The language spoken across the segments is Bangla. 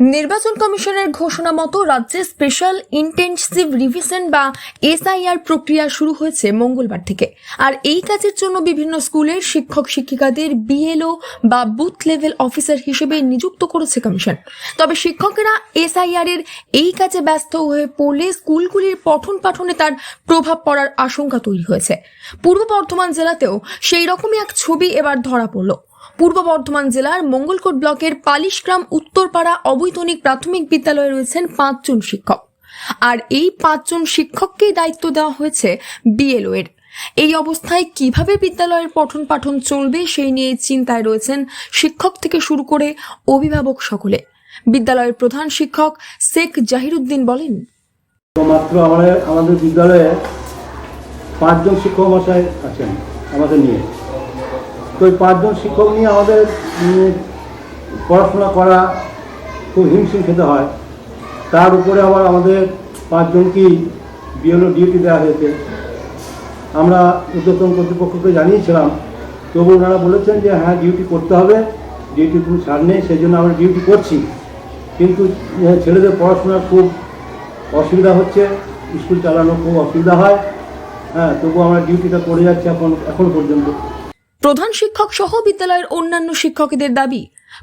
নির্বাচন কমিশনের ঘোষণা মতো রাজ্যে স্পেশাল ইন্টেনসিভ রিভিশন বা এসআইআর প্রক্রিয়া শুরু হয়েছে মঙ্গলবার থেকে। আর এই কাজের জন্য বিভিন্ন স্কুলের শিক্ষক শিক্ষিকাদের বিএলও বা বুথ লেভেল অফিসার হিসেবে নিযুক্ত করেছে কমিশন। তবে শিক্ষকেরা এসআইআর এর এই কাজে ব্যস্ত হয়ে পড়লে স্কুলগুলির পঠন পাঠনে তার প্রভাব পড়ার আশঙ্কা তৈরি হয়েছে। পূর্ব বর্ধমান জেলাতেও সেই রকমই এক ছবি এবার ধরা পড়ল। পূর্ব বর্ধমান জেলার মঙ্গলকোট ব্লকের পালিশগ্রাম উত্তরপাড়া অবৈতনিক প্রাথমিক বিদ্যালয়ে রয়েছেন পাঁচজন শিক্ষক। আর এই পাঁচজন শিক্ষককেই দায়িত্ব দেওয়া হয়েছে বিএলও এর। এই অবস্থায় কীভাবে বিদ্যালয়ের পঠন পাঠন চলবে সেই নিয়ে চিন্তায় রয়েছেন শিক্ষক থেকে শুরু করে অভিভাবক সকলে। বিদ্যালয়ের প্রধান শিক্ষক শেখ জাহিরুদ্দিন বলেন মাত্র আমাদের আমাদের বিদ্যালয়ে পাঁচজন শিক্ষক মশাই আছেন আমাদের নিয়ে। তো ওই পাঁচজন শিক্ষক নিয়ে আমাদের পড়াশোনা করা খুব হিমশিম খেতে হয়। তার উপরে আবার আমাদের পাঁচজনকেই বিএলও ডিউটি দেওয়া হয়েছে। আমরা উদ্যোতন কর্তৃপক্ষকে জানিয়েছিলাম তবু ওনারা বলেছেন যে হ্যাঁ ডিউটি করতে হবে। ডিউটি কোনো ছাড় নেই সেই জন্য আমরা ডিউটি করছি। কিন্তু ছেলেদের পড়াশোনার খুব অসুবিধা হচ্ছে, স্কুল চালানো খুব অসুবিধা হয়। হ্যাঁ তবু আমরা ডিউটিটা করে যাচ্ছি এখন এখন পর্যন্ত। প্রধান শিক্ষক সহ বিদ্যালয়ের অন্যান্য শিক্ষকদের দাবি,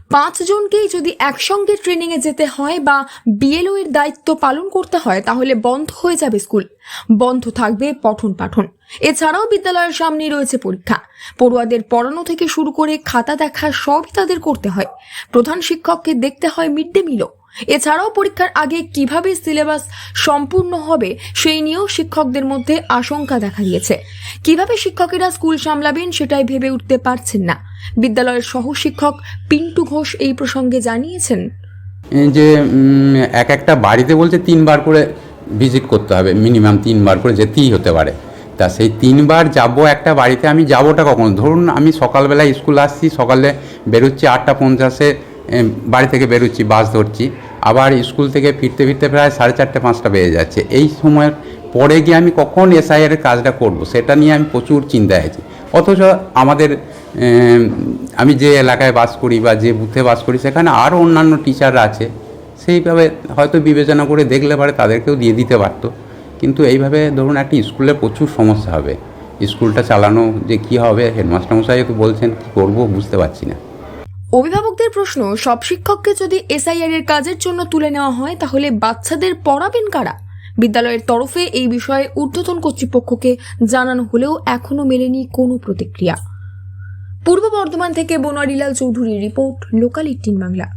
পাঁচজনকেই যদি একসঙ্গে ট্রেনিং এ যেতে হয় বা বিএলও এর দায়িত্ব পালন করতে হয়, তাহলে বন্ধ হয়ে যাবে স্কুল। বন্ধ থাকবে পঠন পাঠন। এছাড়াও বিদ্যালয়ের সামনে রয়েছে পরীক্ষা। পড়ুয়াদের পড়ানো থেকে শুরু করে খাতা দেখা সবই তাদের করতে হয়। প্রধান শিক্ষককে দেখতে হয় মিড ডে মিলও। এছাড়াও পরীক্ষার আগে কীভাবে সিলেবাস সম্পূর্ণ হবে সেই নিয়েও শিক্ষকদের মধ্যে আশঙ্কা দেখা দিয়েছে কীভাবে শিক্ষকেরা স্কুল সামলাবেন সেটাই ভেবে উঠতে পারছেন না। বিদ্যালয়ের সহ শিক্ষক পিন্টু ঘোষ এই প্রসঙ্গে জানিয়েছেন। যে এক একটা বাড়িতে বলছে তিনবার করে ভিজিট করতে হবে মিনিমাম তিনবার করে যেতেই হতে পারে। তা সেই তিনবার যাব একটা বাড়িতে আমি যাবোটা কখন? ধরুন আমি সকালবেলা স্কুল আসছি, সকালে বেরোচ্ছি আটটা পঞ্চাশে বাড়ি থেকে বেরোচ্ছি, বাস ধরছি। আবার স্কুল থেকে ফিরতে ফিরতে প্রায় সাড়ে চারটে, পাঁচটা বেজে যাচ্ছে। এই সময়ের পরে গিয়ে আমি কখন এসআইআর এর কাজটা করব, সেটা নিয়ে আমি প্রচুর চিন্তায় আছি। অথচ আমাদের আমি যে এলাকায় বাস করি বা যে বুথে বাস করি, সেখানে আরও অন্যান্য টিচাররা আছে। সেইভাবে হয়তো বিবেচনা করে দেখলে পারে তাদেরকেও দিয়ে দিতে পারতো। কিন্তু এইভাবে ধরুন একটা স্কুলে প্রচুর সমস্যা হবে। স্কুলটা চালানো যে কি হবে, হেডমাস্টারমশাই তো বলছেন, কি করব বুঝতে পারছি না। অভিভাবকদের প্রশ্ন, সব শিক্ষককে যদি এসআইআর এর কাজের জন্য তুলে নেওয়া হয়, তাহলে বাচ্চাদের পড়াবেন কারা? বিদ্যালয়ের তরফে এই বিষয়ে ঊর্ধ্বতন কর্তৃপক্ষকে জানানো হলেও এখনও মেলেনি কোনো প্রতিক্রিয়া। পূর্ব বর্ধমান থেকে বনোয়ারিলাল চৌধুরীর রিপোর্ট, লোকাল ইটিন বাংলা।